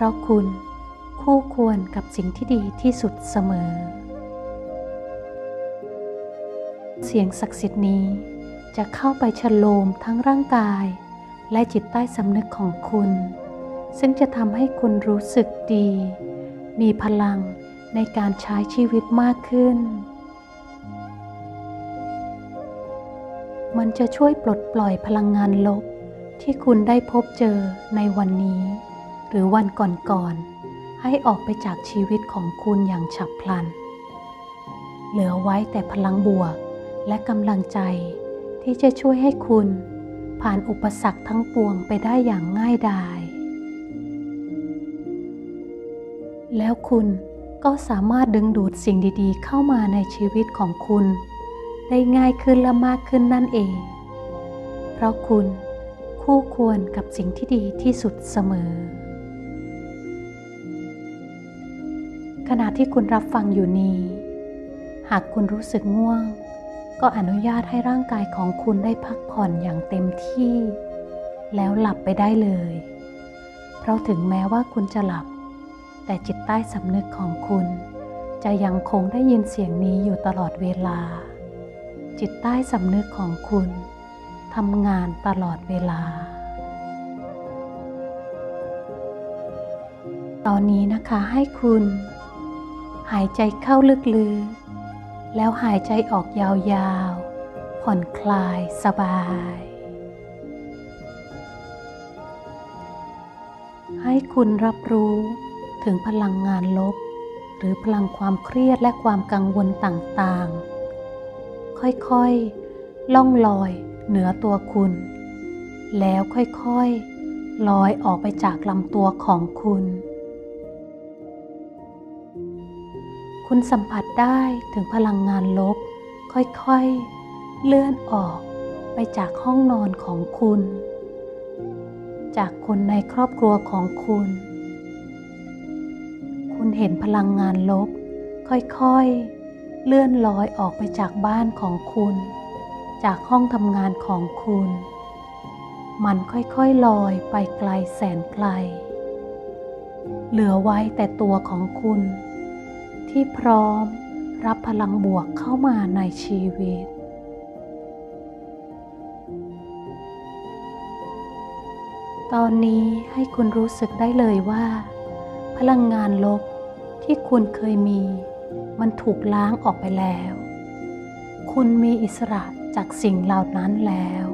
เพราะคุณคู่ควรกับสิ่งที่ดีที่สุดเสมอ เสียงศักดิ์สิทธิ์นี้จะเข้าไปฉโลมทั้งร่างกาย และจิตใต้สำนึกของคุณ ซึ่งจะทำให้คุณรู้สึกดี มีพลังในการใช้ชีวิตมากขึ้น มันจะช่วยปลดปล่อยพลังงานลบที่คุณได้พบเจอในวันนี้ หรือวันก่อนๆให้ออกไปจากชีวิตของคุณอย่างฉับพลัน เหลือไว้แต่พลังบวกและกำลังใจ ที่จะช่วยให้คุณ ผ่านอุปสรรคทั้งปวงไปได้อย่างง่ายดาย แล้วคุณก็สามารถดึงดูดสิ่งดีๆ เข้ามาในชีวิตของคุณ ได้ง่ายขึ้นและมากขึ้นนั่นเอง เพราะคุณคู่ควรกับสิ่งที่ดีที่สุดเสมอ ขณะที่คุณรับฟังอยู่นี้ หากคุณรู้สึกง่วง ก็อนุญาตให้ร่างกายของคุณได้พักผ่อนอย่างเต็มที่ แล้วหลับไปได้เลย เพราะถึงแม้ว่าคุณจะหลับ แต่จิตใต้สำนึกของคุณ จะยังคงได้ยินเสียงนี้อยู่ตลอดเวลา จิตใต้สำนึกของคุณทำงานตลอดเวลา ตอนนี้นะคะให้คุณ หายใจเข้าลึกๆ แล้วหายใจออกยาวๆ ผ่อนคลายสบาย ให้คุณรับรู้ถึงพลังงานลบ หรือพลังความเครียดและความกังวลต่างๆ ค่อยๆ ล่องลอยเหนือตัวคุณ แล้วค่อยๆ ลอยออกไปจากลำตัวของคุณ คุณสัมผัสได้ถึงพลังงานลบ ค่อยๆ เลื่อนออกไปจากห้องนอนของคุณ จากคนในครอบครัวของคุณ คุณเห็นพลังงานลบ ค่อยๆ เลื่อนลอยออกไปจากบ้านของคุณ จากห้องทำงานของคุณ มันค่อยๆ ลอยไปไกลแสนไกล เหลือไว้แต่ตัวของคุณ ที่พร้อมรับพลังบวกเข้ามาในชีวิต ตอนนี้ให้คุณรู้สึกได้เลยว่า พลังงานลบที่คุณเคยมี มันถูกล้างออกไปแล้ว คุณมีอิสระจากสิ่งเหล่านั้นแล้ว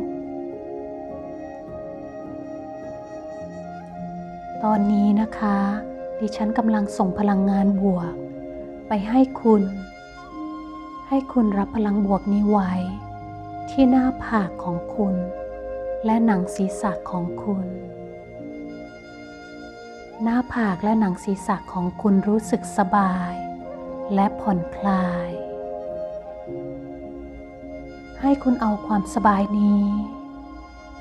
ตอนนี้นะคะ ดิฉันกำลังส่งพลังงานบวก ไปให้คุณ ให้คุณรับพลังบวกนี้ไว้ ที่หน้าผากของคุณ และหนังศีรษะของคุณ หน้าผากและหนังศีรษะของคุณรู้สึกสบาย และผ่อนคลาย ให้คุณเอาความสบายนี้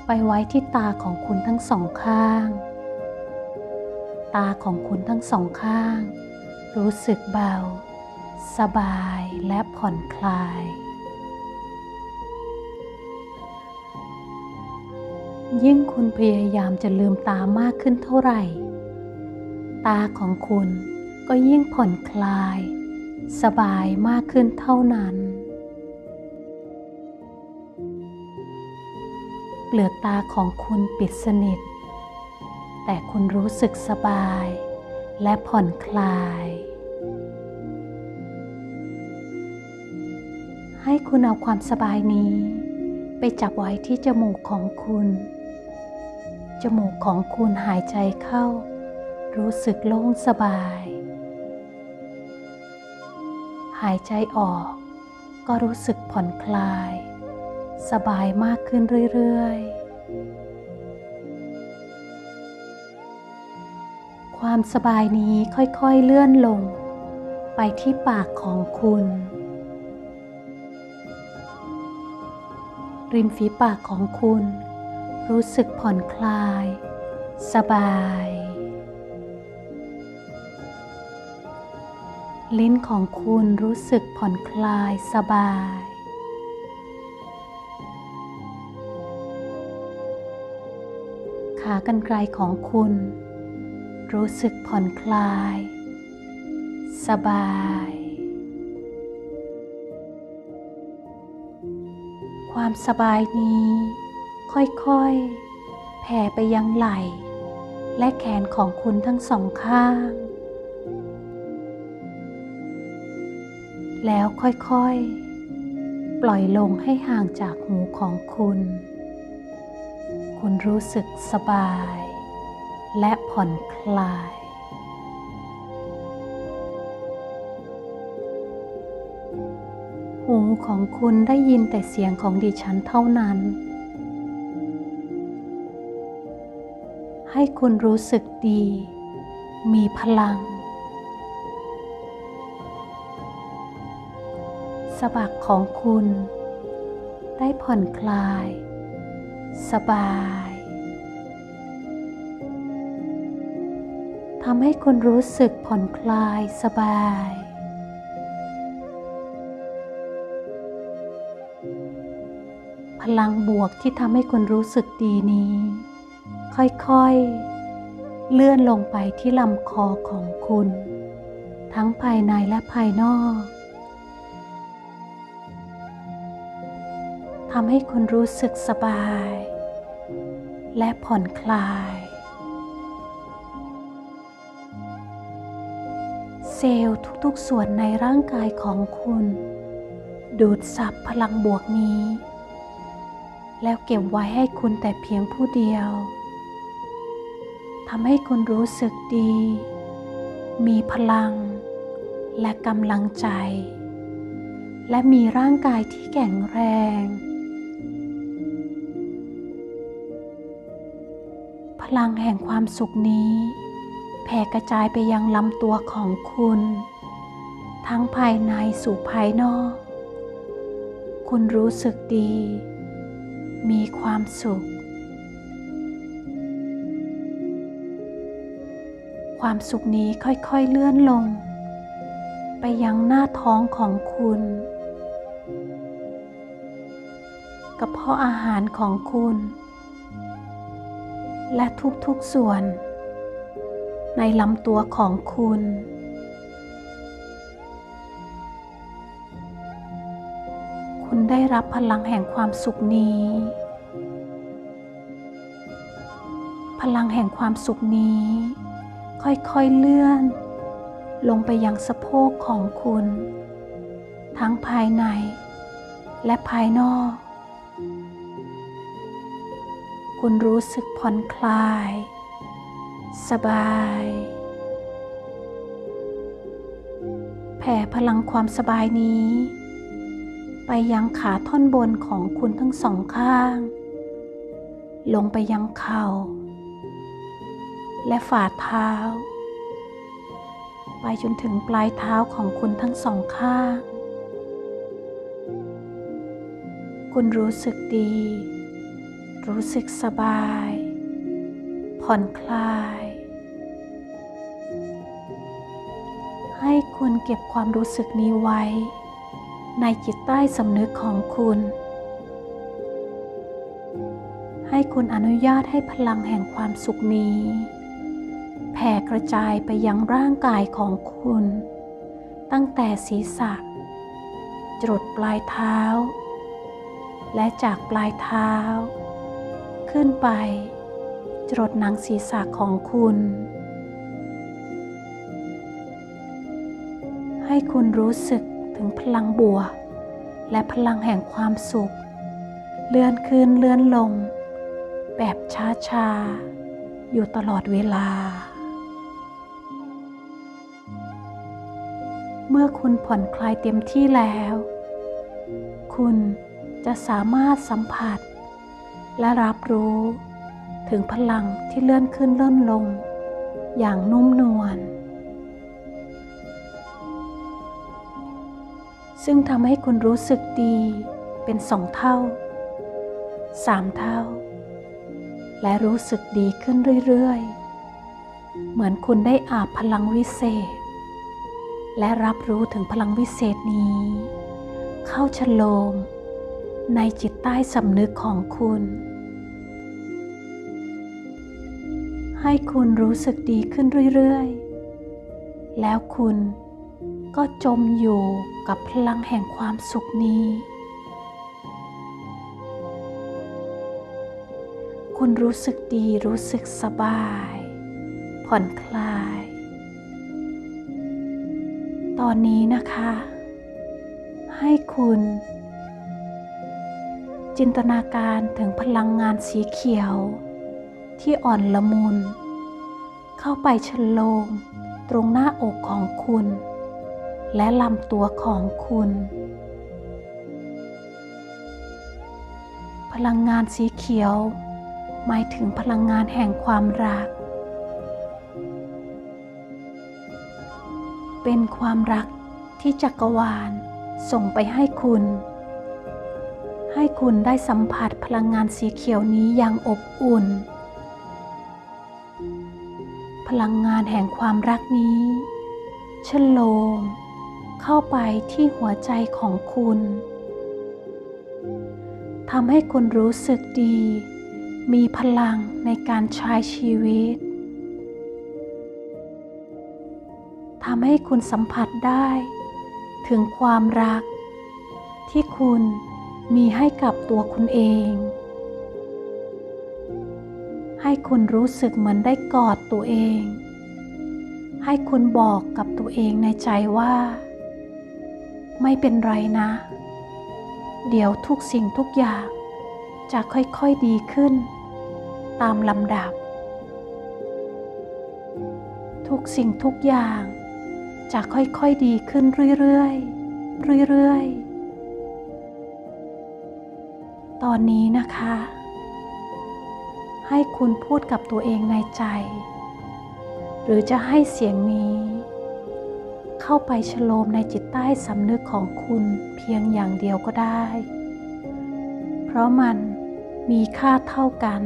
ไปไว้ที่ตาของคุณทั้งสองข้าง ตาของคุณทั้งสองข้าง รู้สึกเบา สบายและผ่อนคลาย ยิ่งคุณพยายามจะลืมตามากขึ้นเท่าไหร่ ตาของคุณก็ยิ่งผ่อนคลาย สบายมากขึ้นเท่านั้น เปลือกตาของคุณปิดสนิท แต่คุณรู้สึกสบาย และผ่อนคลาย ให้คุณเอาความสบายนี้ ไปจับไว้ที่จมูกของคุณ จมูกของคุณหายใจเข้า รู้สึกโล่งสบาย หายใจออกก็รู้สึกผ่อนคลาย สบายมากขึ้นเรื่อย ๆ ความสบายนี้ค่อยๆเลื่อนลง ไปที่ปากของคุณ ริมฝีปากของคุณ รู้สึกผ่อนคลาย สบาย ลิ้นของคุณรู้สึกผ่อนคลายสบายขากรรไกรของคุณ รู้สึกผ่อนคลาย สบาย ความสบายนี้ ค่อยๆ แผ่ไปยังไหล่ และแขนของคุณทั้งสองข้าง แล้วค่อยๆ ปล่อยลงให้ห่างจากหูของคุณ คุณรู้สึกสบาย และผ่อนคลาย หูของคุณได้ยินแต่เสียงของดิฉันเท่านั้น ให้คุณรู้สึกดี มีพลังสะบักของคุณ ได้ผ่อนคลาย สบาย ทำให้คุณรู้สึกผ่อนคลายสบาย พลังบวกที่ทำให้คุณรู้สึกดีนี้ ค่อยๆ เลื่อนลงไปที่ลำคอของคุณ ทั้งภายในและภายนอกทำให้คุณรู้สึกสบาย และผ่อนคลาย ซลล์ทุกๆส่วนในร่างกายของคุณ ดูดซับพลังบวกนี้ แล้วเก็บไว้ให้คุณแต่เพียงผู้เดียวทำให้คุณรู้สึกดี มีพลัง และกำลังใจ และมีร่างกายที่แข็งแรง พลังแห่งความสุขนี้ แผ่กระจายไปยังลำตัวของคุณ ทั้งภายในสู่ภายนอก คุณรู้สึกดี มีความสุข ความสุขนี้ค่อยๆเลื่อนลง ไปยังหน้าท้องของคุณกระเพาะอาหารของคุณ และทุกๆส่วน ในลำตัวของคุณ คุณได้รับพลังแห่งความสุขนี้ พลังแห่งความสุขนี้ ค่อยๆเลื่อน ลงไปยังสะโพกของคุณ ทั้งภายใน และภายนอก คุณรู้สึกผ่อนคลาย สบาย แผ่พลังความสบายนี้ ไปยังขาท่อนบนของคุณทั้งสองข้าง ลงไปยังเข่า และฝ่าเท้า ไปจนถึงปลายเท้าของคุณทั้งสองข้าง คุณรู้สึกดี รู้สึกสบายผ่อนคลาย คุณเก็บความรู้สึกนี้ไว้ ในจิตใต้สำนึกของคุณ ให้คุณอนุญาตให้พลังแห่งความสุขนี้ แผ่กระจายไปยังร่างกายของคุณ ตั้งแต่ศีรษะ จรดปลายเท้า และจากปลายเท้า ขึ้นไป จรดหนังศีรษะของคุณ ให้คุณรู้สึกถึงพลังบวกและพลังแห่งความสุข เลื่อนขึ้นเลื่อนลง แบบช้าๆ อยู่ตลอดเวลา เมื่อคุณผ่อนคลายเต็มที่แล้ว คุณจะสามารถสัมผัส และรับรู้ถึงพลังที่เลื่อนขึ้นเลื่อนลง อย่างนุ่มนวล ซึ่งทำให้คุณรู้สึกดีเป็นสองเท่าสามเท่า และรู้สึกดีขึ้นเรื่อยๆ เหมือนคุณได้อาบพลังวิเศษ และรับรู้ถึงพลังวิเศษนี้ เข้าชโลม ในจิตใต้สำนึกของคุณใให้คุณรู้สึกดีขึ้นเรื่อยๆ แล้วคุณ ก็จมอยู่กับพลังแห่งความสุขนี้ คุณรู้สึกดีรู้สึกสบาย ผ่อนคลาย ตอนนี้นะคะ ให้คุณ จินตนาการถึงพลังงานสีเขียว ที่อ่อนละมุน เข้าไปชะโลมตรงหน้าอกของคุณ และลำตัวของคุณ พลังงานสีเขียว หมายถึงพลังงานแห่งความรัก เป็นความรักที่จักรวาลส่งไปให้คุณ ให้คุณได้สัมผัสพลังงานสีเขียวนี้อย่างอบอุ่น พลังงานแห่งความรักนี้ชโลม เข้าไปที่หัวใจของคุณทำให้คุณรู้สึกดี มีพลังในการใช้ชีวิตทำให้คุณสัมผัสได้ ถึงความรัก ที่คุณมีให้กับตัวคุณเอง ให้คุณรู้สึกเหมือนได้กอดตัวเอง ให้คุณบอกกับตัวเองในใจว่า ไม่เป็นไรนะ เดี๋ยวทุกสิ่งทุกอย่าง จะค่อยๆดีขึ้น ตามลำดับ ทุกสิ่งทุกอย่าง จะค่อยๆดีขึ้นเรื่อยๆเรื่อยๆ ตอนนี้นะคะ ให้คุณพูดกับตัวเองในใจ หรือจะให้เสียงนี้ เข้าไปฉโลมในจิตใต้สำนึกของคุณเพียงอย่างเดียวก็ได้ เพราะมันมีค่าเท่ากัน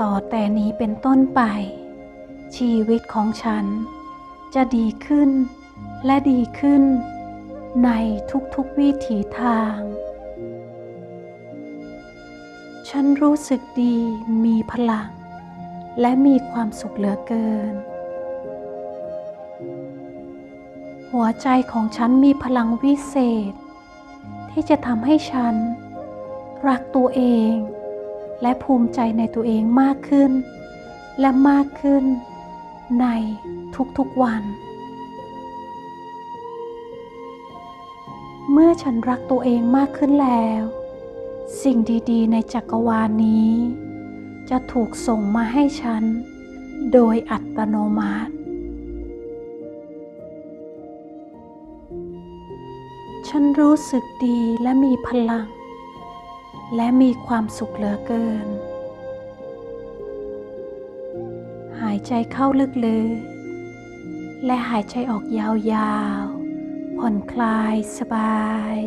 ต่อแต่นี้เป็นต้นไป ชีวิตของฉัน จะดีขึ้นและดีขึ้น ในทุกๆวิถีทาง ฉันรู้สึกดีมีพลัง และมีความสุขเหลือเกิน หัวใจของฉันมีพลังวิเศษ ที่จะทำให้ฉัน รักตัวเอง และภูมิใจในตัวเองมากขึ้น และมากขึ้น ในทุกๆวัน เมื่อฉันรักตัวเองมากขึ้นแล้ว สิ่งดีๆ ในจักรวาลนี้ จะถูกส่งมาให้ฉัน โดยอัตโนมัติ ฉันรู้สึกดีและมีพลัง และมีความสุขเหลือเกิน หายใจเข้าลึกๆ และหายใจออกยาวๆ ผ่อนคลายสบาย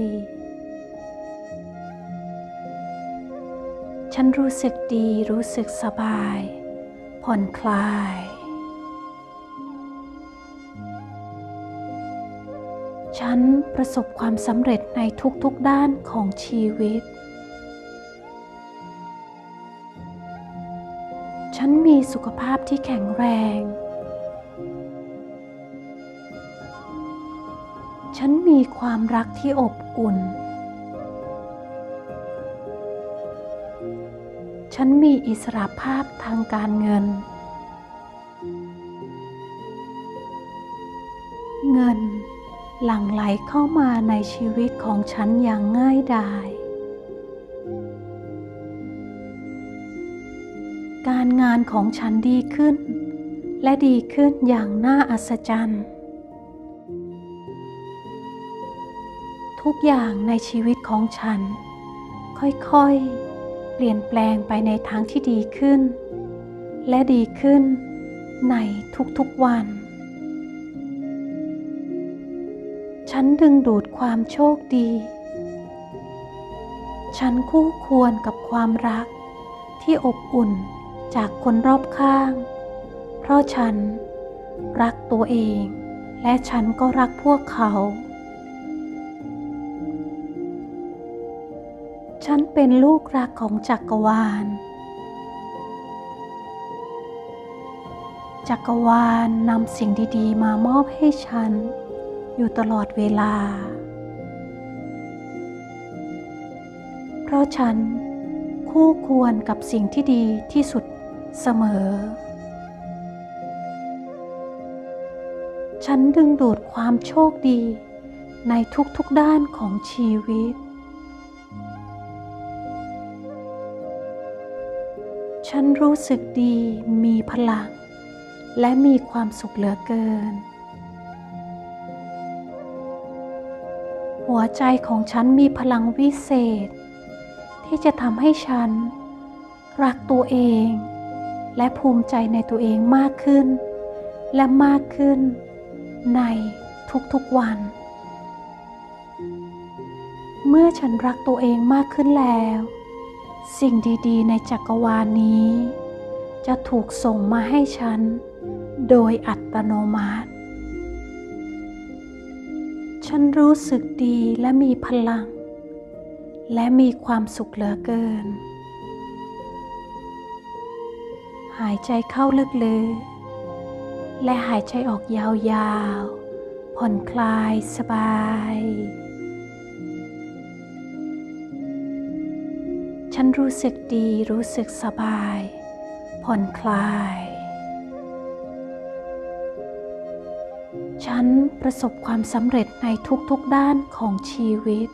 ฉันรู้สึกดีรู้สึกสบาย ผ่อนคลาย ฉันประสบความสำเร็จในทุกๆด้านของชีวิต ฉันมีสุขภาพที่แข็งแรง ฉันมีความรักที่อบอุ่น ฉันมีอิสระภาพทางการเงิน เงินหลั่งไหลเข้ามาในชีวิตของฉันอย่างง่ายดาย การงานของฉันดีขึ้น และดีขึ้นอย่างน่าอัศจรรย์ ทุกอย่างในชีวิตของฉัน ค่อยๆ เปลี่ยนแปลงไปในทางที่ดีขึ้น และดีขึ้นในทุกๆวัน ฉันดึงดูดความโชคดี ฉันคู่ควรกับความรักที่อบอุ่นจากคนรอบข้าง เพราะฉันรักตัวเอง และฉันก็รักพวกเขา ฉันเป็นลูกรักของจักรวาล จักรวาลนำสิ่งดีๆ มามอบให้ฉัน อยู่ตลอดเวลา เพราะฉันคู่ควรกับสิ่งที่ดีที่สุดเสมอ ฉันดึงดูดความโชคดีในทุกๆด้านของชีวิต ฉันรู้สึกดีมีพลัง และมีความสุขเหลือเกิน หัวใจของฉันมีพลังวิเศษ ที่จะทำให้ฉัน รักตัวเอง และภูมิใจในตัวเองมากขึ้น และมากขึ้น ในทุกๆวัน เมื่อฉันรักตัวเองมากขึ้นแล้ว สิ่งดีๆ ในจักรวาลนี้ จะถูกส่งมาให้ฉัน โดยอัตโนมัติ ฉันรู้สึกดีและมีพลัง และมีความสุขเหลือเกิน หายใจเข้าลึกๆ และหายใจออกยาวๆ ผ่อนคลายสบาย ฉันรู้สึกดีรู้สึกสบาย ผ่อนคลาย ฉันประสบความสำเร็จในทุกๆด้านของชีวิต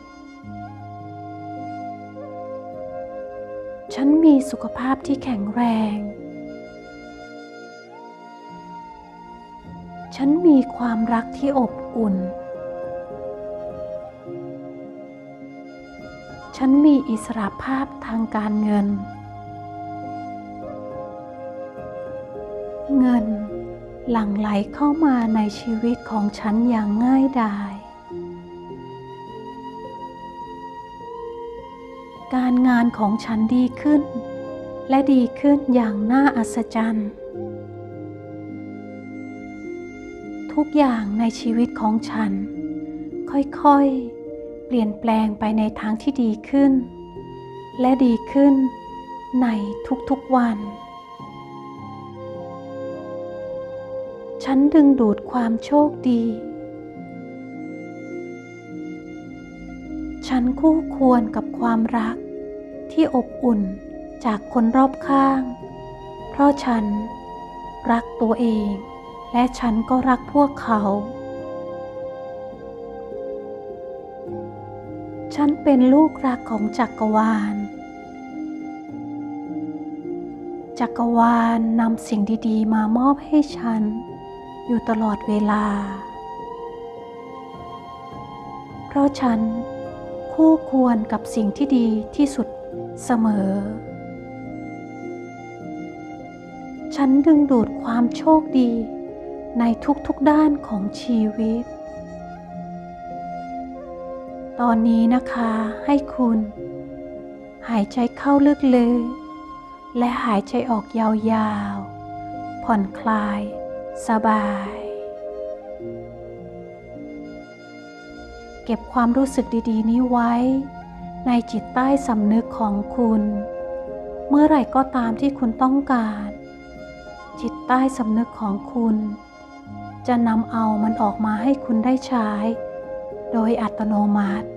ฉันมีสุขภาพที่แข็งแรง ฉันมีความรักที่อบอุ่น ฉันมีอิสระภาพทางการเงิน เงินหลั่งไหลเข้ามาในชีวิตของฉันอย่างง่ายดาย การงานของฉันดีขึ้น และดีขึ้นอย่างน่าอัศจรรย์ ทุกอย่างในชีวิตของฉัน ค่อยๆ เปลี่ยนแปลงไปในทางที่ดีขึ้น และดีขึ้นในทุกๆวัน ฉันดึงดูดความโชคดี ฉันคู่ควรกับความรักที่อบอุ่นจากคนรอบข้าง เพราะฉันรักตัวเอง และฉันก็รักพวกเขา ฉันเป็นลูกรักของจักรวาล จักรวาลนำสิ่งดีๆ มามอบให้ฉัน อยู่ตลอดเวลา เพราะฉันคู่ควรกับสิ่งที่ดีที่สุดเสมอ ฉันดึงดูดความโชคดีในทุกๆด้านของชีวิต ตอนนี้นะคะให้คุณ หายใจเข้าลึกๆ และหายใจออกยาวๆ ผ่อนคลาย สบาย เก็บความรู้สึกดีๆ นี้ไว้ ในจิตใต้สำนึกของคุณ เมื่อไหร่ก็ตามที่คุณต้องการ จิตใต้สำนึกของคุณ จะนำเอามันออกมาให้คุณได้ใช้โดยอัตโนมัติ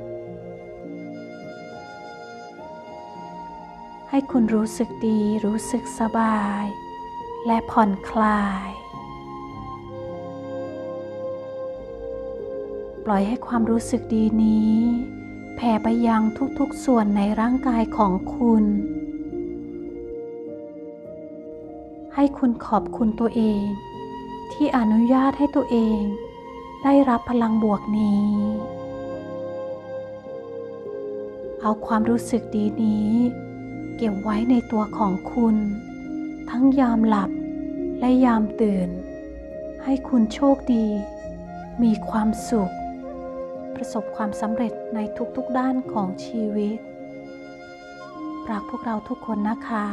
ให้คุณรู้สึกดีรู้สึกสบาย และผ่อนคลาย ปล่อยให้ความรู้สึกดีนี้ แผ่ไปยังทุกๆส่วนในร่างกายของคุณ ให้คุณขอบคุณตัวเอง ที่อนุญาตให้ตัวเอง ได้รับพลังบวกนี้เอาความรู้สึกดีนี้ เก็บไว้ในตัวของคุณ ทั้งยามหลับและยามตื่น ให้คุณโชคดี มีความสุข ประสบความสำเร็จในทุกๆด้านของชีวิต รักพวกเราทุกคนนะคะ